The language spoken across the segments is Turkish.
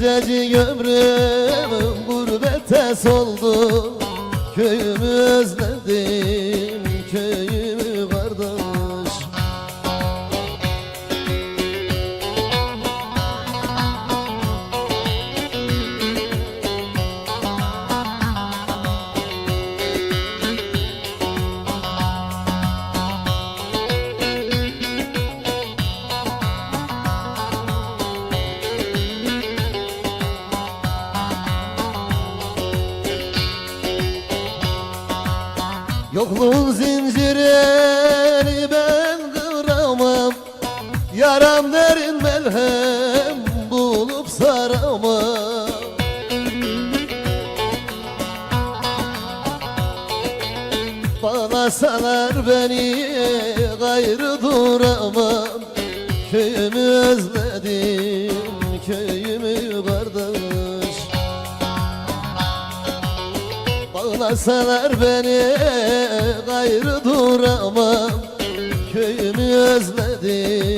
gencecik ömrüm gurbette soldu Köyümü özledim, Yokluğun zincirini ben kıramam. Yaram derin melhem bulup saramam. Bağlasalar beni gayrı duramam. Köyümü özledim, Bağlasalar beni gayrı duramam. Köyümü özledim,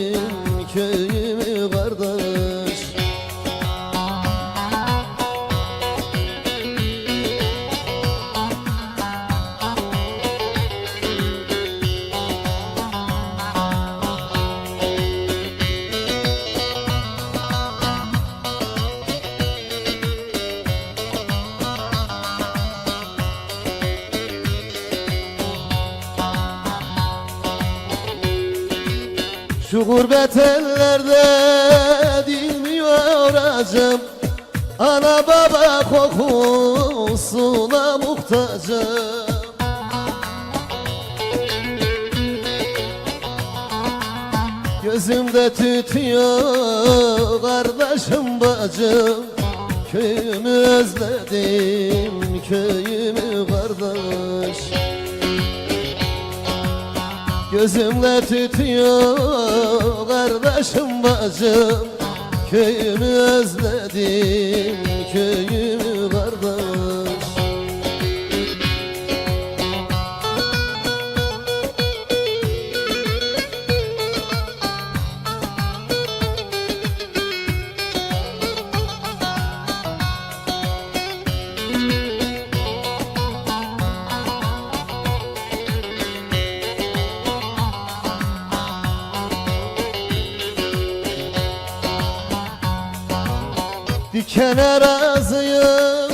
Şu gurbet ellerde dinmiyor acım Ana baba kokusuna muhtacım. Gözümde tütüyor kardeşim bacım. Köyümü özledim, köyümü kardeş Gözümle tütüyor kardeşim bacım. Köyümü özledim, köyümü Dikene razıyım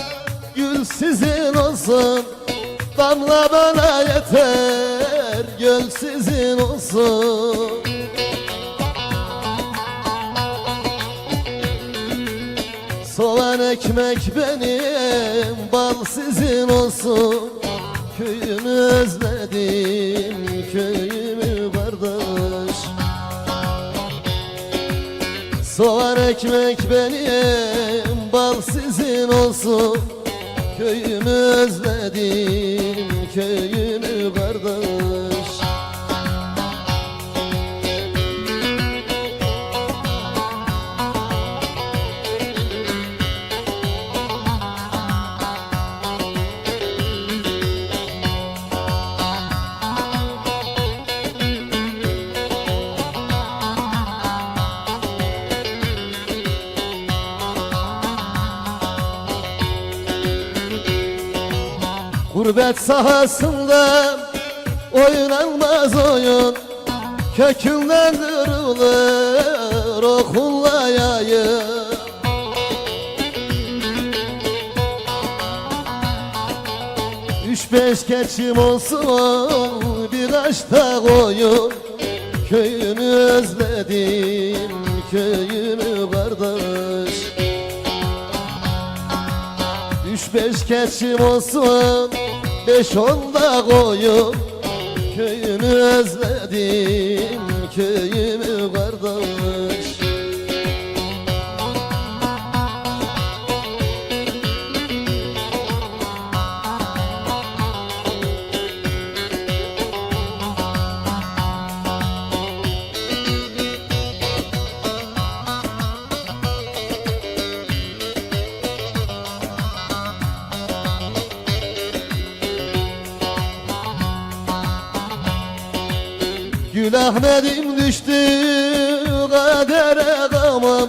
Gül sizin olsun. Damla bana yeter Göl sizin olsun. Soğan ekmek benim Bal sizin olsun. Köyümü özledim Köyümü kardeş Soğan ekmek benim, bal sizin olsun. Köyümü özledim, köyümü kardeş Gurbet sahasında oynanmaz oyun. Kökünden kırılır okulla yayın. Üç beş keçim olsun birkaç da koyun. Köyümü özledim köyümü kardeş Üç beş keçim olsun Beş on da koyun Köyümü özledim Köyümü kardeş Gül Ahmet'im düştü kadere gamam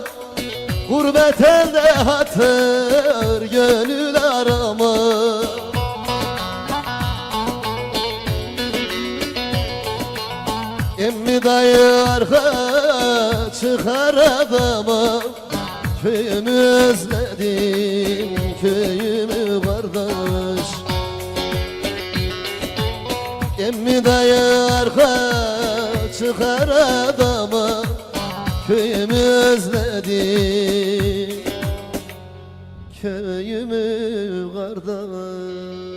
Gurbet elde hatır gönül aramam Emmi dayı arka çıkar adama Köyümü özledim köyümü çıkar adama Köyümü özledim Köyümü kardeş